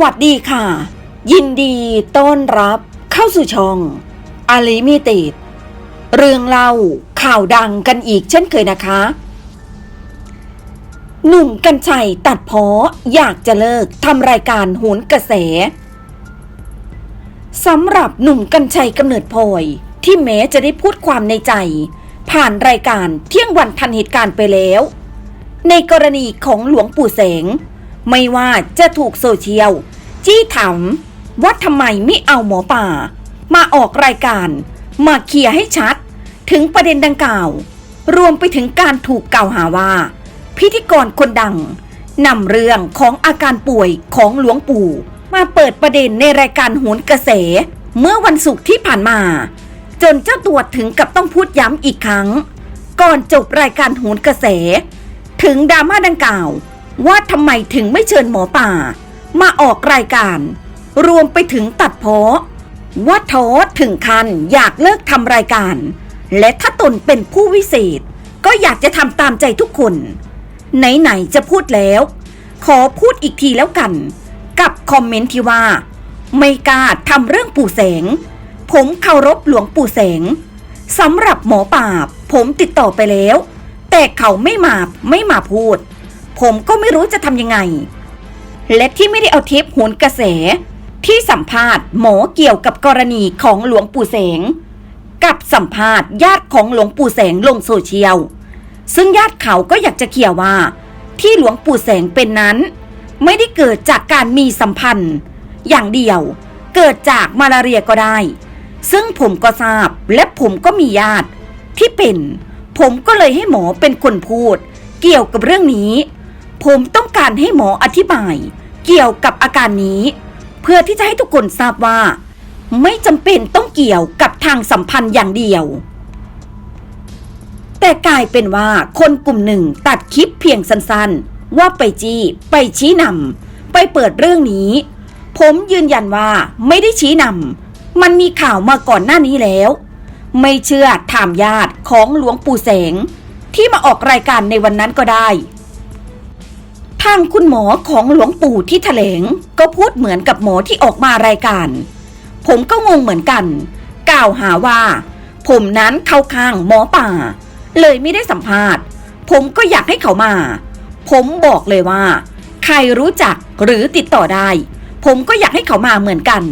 สวัสดีค่ะ ยินดีต้อนรับเข้าสู่ช่องอาลิมิต็ดเรื่องเล่าข่าวดังกันอีกเช่นเคยนะคะ หนุ่มกัญชัยตัดพาะอยากจะเลิกทำรายการโหนกระแสสำหรับหนุ่มกัญชัยกำเนิดพลอยที่แม้จะได้พูดความในใจ ผ่านรายการเที่ยงวันทันเหตุการณ์ไปแล้ว ในกรณีของหลวงปู่แสง ไม่ว่าจะถูกโซเชียล จี้ถามว่าทำไมไม่เอาหมอป่า มาออกรายการ มาเคลียร์ให้ชัด ถึงประเด็นดังกล่าว รวมไปถึงการถูกกล่าวหาว่า พิธีกรคนดังนำเรื่องของอาการป่วยของหลวงปู่ มาเปิดประเด็นในรายการโหนกระแส เมื่อวันศุกร์ที่ผ่านมา จนเจ้าตัวถึงกับต้องพูดย้ำอีกครั้ง ก่อนจบรายการโหนกระแส ถึงดราม่าดังกล่าว ว่าทำไมถึงไม่เชิญหมอป่า มาออกรายการ รวมไปถึงตัดเพาะว่าท้อถึงคันอยากเลิกทำรายการ และถ้าตนเป็นผู้วิเศษ ก็อยากจะทำตามใจทุกคน ไหน ๆ จะพูดแล้ว ขอพูดอีกทีแล้วกัน กับคอมเมนต์ที่ว่า ไม่กล้าทำเรื่องปู่แสง ผมเคารพหลวงปู่แสงสำหรับหมอป่าผมติดต่อไปแล้ว แต่เขาไม่มาไม่มาพูด ผมก็ไม่รู้จะทำยังไง และที่ไม่ได้เอาเทปโหนกระแส ที่สัมภาษณ์หมอเกี่ยวกับกรณีของหลวงปู่แสง กับสัมภาษณ์ญาติของหลวงปู่แสงลงโซเชียล ซึ่งญาติเขาก็อยากจะเคลียร์ว่า ที่หลวงปู่แสงเป็นนั้น ไม่ได้เกิดจากการมีสัมพันธ์ อย่างเดียวเกิดจากมาลาเรียก็ได้ ซึ่งผมก็ทราบและผมก็มีญาติที่เป็น ผมก็เลยให้หมอเป็นคนพูด เกี่ยวกับเรื่องนี้ ผมต้องการให้หมออธิบาย เกี่ยวกับอาการนี้ เพื่อที่จะให้ทุกคนทราบว่า ไม่จำเป็นต้องเกี่ยวกับทางสัมพันธ์อย่างเดียว แต่กลายเป็นว่าคนกลุ่มหนึ่งตัดคลิปเพียงสั้นๆ ว่าไปจี้ไปชี้นำไปเปิดเรื่องนี้ ผมยืนยันว่าไม่ได้ชี้นำมันมีข่าวมาก่อนหน้านี้แล้ว ไม่เชื่อถามญาติของหลวงปู่แสง ที่มาออกรายการในวันนั้นก็ได้ ทางคุณหมอของหลวงปู่ที่แถลงก็พูดเหมือนกับหมอที่ออกมารายการ ผมก็งงเหมือนกัน กล่าวหาว่า ผมนั้นเข้าข้างหมอป่า เลยไม่ได้สัมภาษณ์ ผมก็อยากให้เขามา ผมบอกเลยว่า ใครรู้จักหรือติดต่อได้ ผมก็อยากให้เขามาเหมือนกัน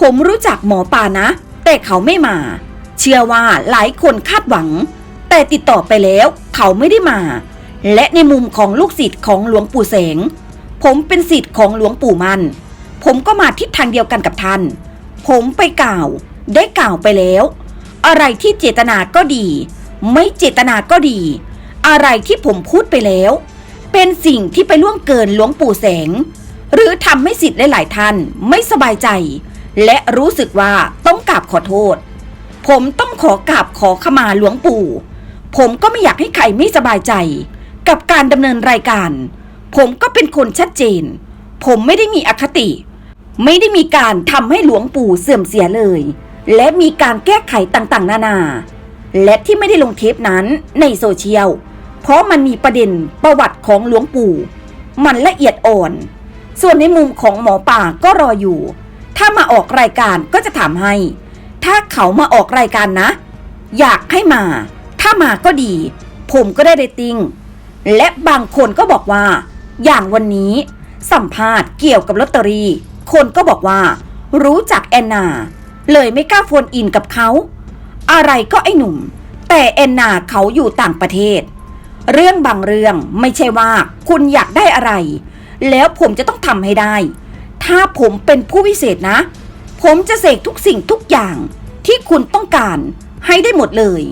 ผมรู้จักหมอป่านะ แต่เขาไม่มา เชื่อว่าหลายคนคาดหวัง แต่ติดต่อไปแล้ว เขาไม่ได้มา และในมุมของลูกศิษย์ของหลวงปู่แสง ผมเป็นศิษย์ของหลวงปู่มัน ผมก็มาทิศทางเดียวกันกับท่าน ผมไปกล่าว ได้กล่าวไปแล้ว อะไรที่เจตนาก็ดี ไม่เจตนาก็ดี อะไรที่ผมพูดไปแล้ว เป็นสิ่งที่ไปล่วงเกินหลวงปู่แสง หรือทำให้สิทธิ์หลาย ๆ ท่านไม่สบายใจ และรู้สึกว่าต้องกราบขอโทษ ผมต้องขอกราบขอขมาหลวงปู่ ผมก็ไม่อยากให้ใครไม่สบายใจ กับการดำเนินรายการ ผมก็เป็นคนชัดเจน ผมไม่ได้มีอคติ ไม่ได้มีการทำให้หลวงปู่เสื่อมเสียเลย และมีการแก้ไขต่างๆ นานา และที่ไม่ได้ลงเทปนั้นในโซเชียล เพราะมันมีประเด็นประวัติของหลวงปู่ มันละเอียดอ่อน ส่วนในมุมของหมอป่าก็รออยู่ ถ้ามาออกรายการก็จะถามให้ ถ้าเขามาออกรายการนะ อยากให้มา ถ้ามาก็ดี ผมก็ได้เรตติ้ง และบางคนก็บอกว่า อย่างวันนี้สัมภาษณ์เกี่ยวกับลอตเตอรี่ คนก็บอกว่า รู้จักแอนนา เลยไม่กล้าโฟนอินกับเขา อะไรก็ไอ้หนุ่ม แต่แอนนาเขาอยู่ต่างประเทศ เรื่องบางเรื่องไม่ใช่ว่าคุณอยากได้อะไร แล้วผมจะต้องทำให้ได้ ถ้าผมเป็นผู้วิเศษนะ ผมจะเสกทุกสิ่งทุกอย่างที่คุณต้องการให้ได้หมดเลย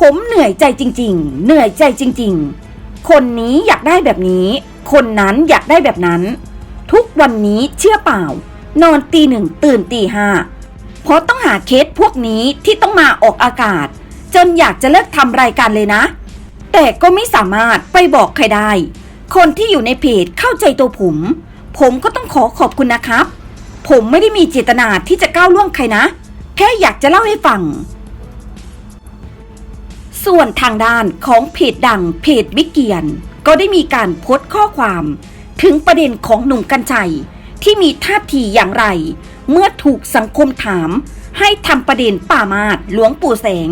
ผมเหนื่อยใจจริง ๆ เหนื่อยใจจริง ๆ คนนี้อยากได้แบบนี้ คนนั้นอยากได้แบบนั้น ทุกวันนี้เชื่อเปล่า นอนตีหนึ่งตื่นตีห้าเพราะต้องหาเคสพวกนี้ที่ต้องมาออกอากาศ จนอยากจะเลิกทำรายการเลยนะ แต่ก็ไม่สามารถไปบอกใครได้ คนที่อยู่ในเพจเข้าใจตัวผม ผมก็ต้องขอขอบคุณนะครับ ผมไม่ได้มีเจตนาที่จะก้าวล่วงใครนะ แค่อยากจะเล่าให้ฟัง ส่วนทางด้านของเพจดังเพจวิกเกียน ก็ได้มีการโพสต์ข้อความ ถึงประเด็นของหนุ่มกัญชัย ที่มีท่าทีอย่างไร เมื่อถูกสังคมถาม ให้ทำประเด็นป่ามาดหลวงปู่แสง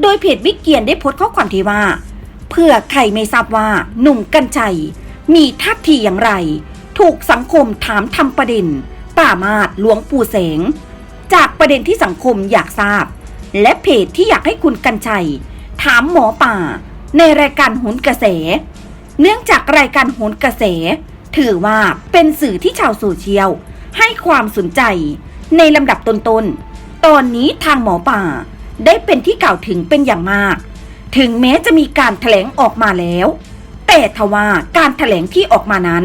โดยเพจวิกเกียนได้โพสต์ข้อความที่ว่า เพื่อใครไม่ทราบว่าหนุ่มกัญชัย มีท่าทีอย่างไร ถูกสังคมถามทำประเด็น ป่ามาดหลวงปู่แสง จากประเด็นที่สังคมอยากทราบ และเพจที่อยากให้คุณกัญชัย ถามหมอป่า ในรายการโหนกระแส เนื่องจากรายการโหนกระแส ถือว่าเป็นสื่อที่ชาวโซเชียลให้ความสนใจในลำดับต้นๆตอนนี้ทางหมอป่าได้เป็นที่กล่าวถึงเป็นอย่างมาก ถึงแม้จะมีการแถลงออกมาแล้ว แต่ทว่าการแถลงที่ออกมานั้น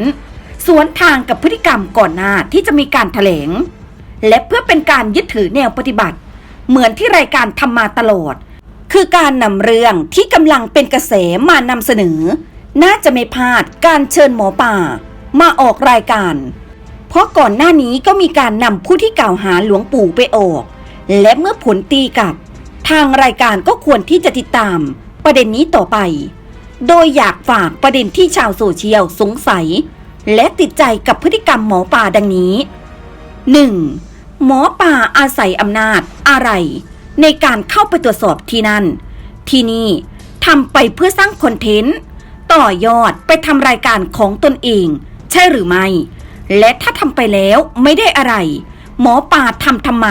สวนทางกับพฤติกรรมก่อนหน้าที่จะมีการแถลง และเพื่อเป็นการยึดถือแนวปฏิบัติ เหมือนที่รายการทำมาตลอด คือการนำเรื่องที่กำลังเป็นกระแสมานำเสนอ น่าจะไม่พลาดการเชิญหมอป่า มาออกรายการ เพราะก่อนหน้านี้ก็มีการนำผู้ที่กล่าวหาหลวงปู่ไปออก และเมื่อผลตีกลับ ทางรายการก็ควรที่จะติดตาม ประเด็นนี้ต่อไป โดยอยากฝากประเด็นที่ชาวโซเชียลสงสัย และติดใจกับพฤติกรรมหมอป่าดังนี้ 1. หมอป่าอาศัยอำนาจอะไร ในการเข้าไปตรวจสอบที่นั่น ที่นี่ทำไปเพื่อสร้างคอนเทนต์ ต่อยอดไปทำรายการของตนเอง ใช่หรือไม่ และถ้าทำไปแล้วไม่ได้อะไร หมอป่าทำทำไม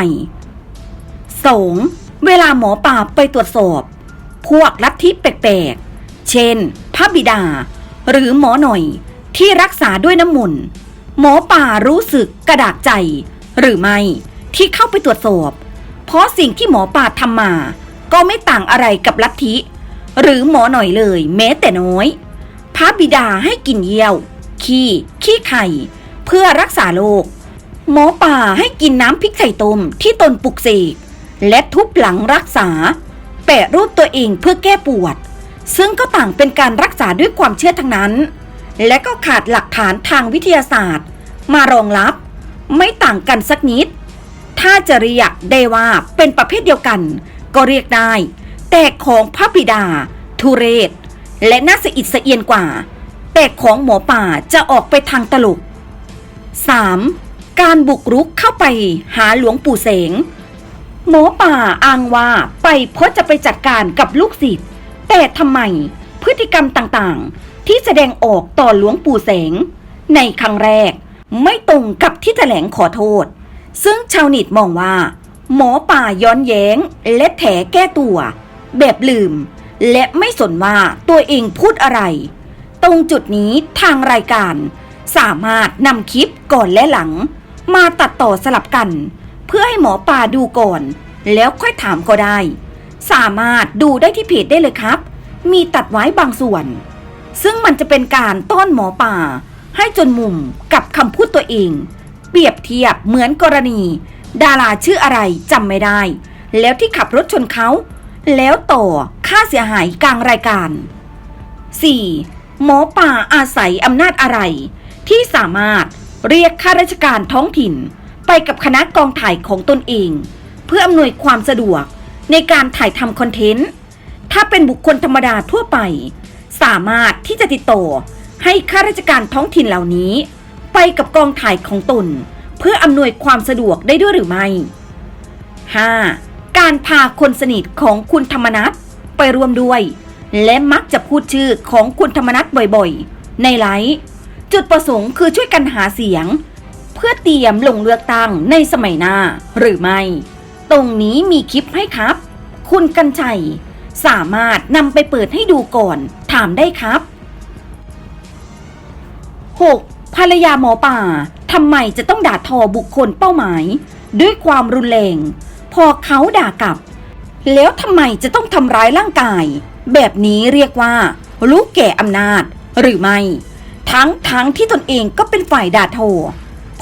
2. เวลาหมอป่าไปตรวจสอบ พวกลัทธิแปลกๆ เช่น พระบิดา หรือหมอหน่อยที่รักษาด้วยน้ำมนต์หมอป่ารู้สึกกระดากใจ หรือไม่ที่เข้าไปตรวจสอบ เพราะสิ่งที่หมอป่าทำมา ก็ไม่ต่างอะไรกับลัทธิ หรือหมอหน่อยเลยแม้แต่น้อย พระบิดาให้กินเยี่ยว ขี้ ขี้ไข่ เพื่อรักษาโรคหมอป่าให้กินน้ำพริกไข่ต้มที่ตนปลุกเสกและทุบหลังรักษา แปะรูปตัวเองเพื่อแก้ปวด ซึ่งก็ต่างเป็นการรักษาด้วยความเชื่อทั้งนั้น และก็ขาดหลักฐานทางวิทยาศาสตร์ มารองรับ ไม่ต่างกันสักนิด ถ้าจะเรียกได้ว่าเป็นประเภทเดียวกัน ก็เรียกได้ แต่ของพระบิดา ทุเรศ และน่าสะอิดสะเอียนกว่า แต่ของหมอป่าจะออกไปทางตลก 3. การบุกรุกเข้าไปหาหลวงปู่เสง หมอป่าอ้างว่าไปเพราะจะไปจัดการกับลูกศิษย์แต่ทำไมพฤติกรรมต่างๆ ที่แสดงออกต่อหลวงปู่เสง ในครั้งแรกไม่ตรงกับที่แถลงขอโทษ ซึ่งชาวเน็ตมองว่า หมอป่าย้อนแย้ง และแถแก้ตัว แบบลืม และไม่สนว่าตัวเองพูดอะไร ตรงจุดนี้ทางรายการ สามารถนำคลิปก่อนและหลัง มาตัดต่อสลับกัน เพื่อให้หมอป่าดูก่อน แล้วค่อยถามก็ได้ สามารถดูได้ที่เพจได้เลยครับ มีตัดไว้บางส่วน ซึ่งมันจะเป็นการต้อนหมอป่า ให้จนมุมกับคำพูดตัวเอง ปรียบเทียบเหมือนกรณี ดาราชื่ออะไรจำไม่ได้ แล้วที่ขับรถชนเขา แล้วต่อค่าเสียหายกลางรายการ 4. หมอป่าอาศัยอำนาจอะไร ที่สามารถเรียกข้าราชการท้องถิ่น ไปกับคณะกองถ่ายของตนเอง เพื่ออำนวยความสะดวกในการถ่ายทำคอนเทนต์ ถ้าเป็นบุคคลธรรมดาทั่วไป สามารถที่จะติดต่อให้ข้าราชการท้องถิ่นเหล่านี้ ไปกับกองถ่ายของตน เพื่ออำนวยความสะดวกได้ด้วยหรือไม่ 5. การพาคนสนิทของคุณธรรมนัฐไปร่วมด้วย และมักจะพูดชื่อของคุณธรรมนัฐบ่อยๆ ในไลฟ์จุดประสงค์คือช่วยกันหาเสียง เพื่อเตรียมลงเลือกตั้งในสมัยหน้าหรือไม่ ตรงนี้มีคลิปให้ครับ คุณกัญชัยสามารถนำไปเปิดให้ดูก่อน ถามได้ครับ 6. ภรรยาหมอป่าทำไมจะต้องด่าทอบุคคลเป้าหมาย ด้วยความรุนแรง พอเขาด่ากลับ แล้วทำไมจะต้องทำร้ายร่างกาย แบบนี้เรียกว่ารู้แก่อำนาจ หรือไม่ ทั้งทั้งที่ตนเองก็เป็นฝ่ายด่าทอ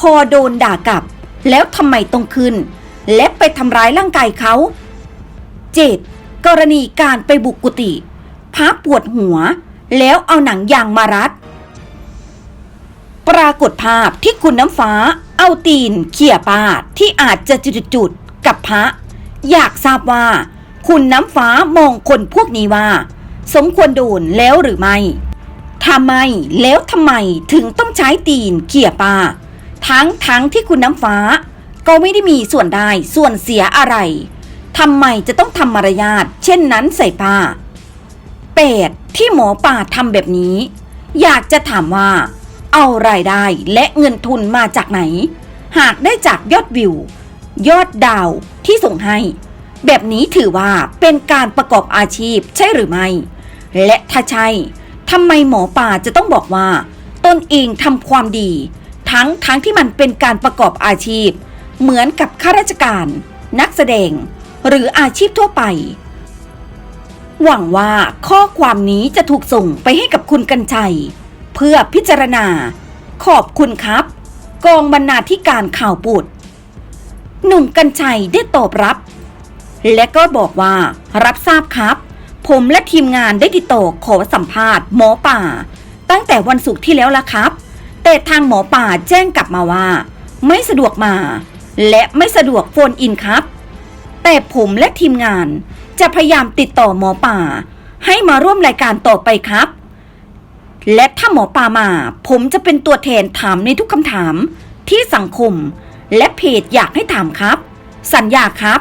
พอโดนด่ากลับ แล้วทำไมต้องขึ้น และไปทำร้ายร่างกายเขา 7. กรณีการไปบุกกุฏิพระปวดหัว แล้วเอาหนังยางมารัด ปรากฏภาพที่คุณน้ำฟ้า เอาตีนเขี่ยปาดที่อาจจะจุดๆกับพระ อยากทราบว่า คุณน้ำฟ้ามองคนพวกนี้ว่า สมควรโดนแล้วหรือไม่ทำไมแล้วทำไมถึงต้องใช้ตีนเขี่ยปาทั้งทั้งที่คุณน้ำฟ้า ก็ไม่ได้มีส่วนได้ส่วนเสียอะไรทำไมจะต้องทำมารยาทเช่นนั้นใส่ป้าเป็ดที่หมอป่าทำแบบนี้ อยากจะถามว่า เอารายได้และเงินทุนมาจากไหน หากได้จากยอดวิว ยอดดาวที่ส่งให้ แบบนี้ถือว่าเป็นการประกอบอาชีพใช่หรือไม่ และถ้าใช่ทำไมหมอป่าจะต้องบอกว่า ตนเองทำความดี ทั้งทั้งที่มันเป็นการประกอบอาชีพ เหมือนกับข้าราชการ นักแสดง หรืออาชีพทั่วไปหวังว่าข้อความนี้จะถูกส่งไปให้กับคุณกัญชัย เพื่อพิจารณา ขอบคุณครับ กองบรรณาธิการข่าวปุดหนุ่มกัญชัยได้ตอบรับ และก็บอกว่ารับทราบครับ ผมและทีมงานได้ติดต่อขอสัมภาษณ์หมอป่า ตั้งแต่วันศุกร์ที่แล้วละครับ แต่ทางหมอป่าแจ้งกลับมาว่า ไม่สะดวกมา และไม่สะดวกโฟนอินครับ แต่ผมและทีมงานจะพยายามติดต่อหมอป่า ให้มาร่วมรายการต่อไปครับ และถ้าหมอปลามา ผมจะเป็นตัวแทนถามในทุกคำถามที่สังคม และเพจอยากให้ถามครับ สัญญาครับ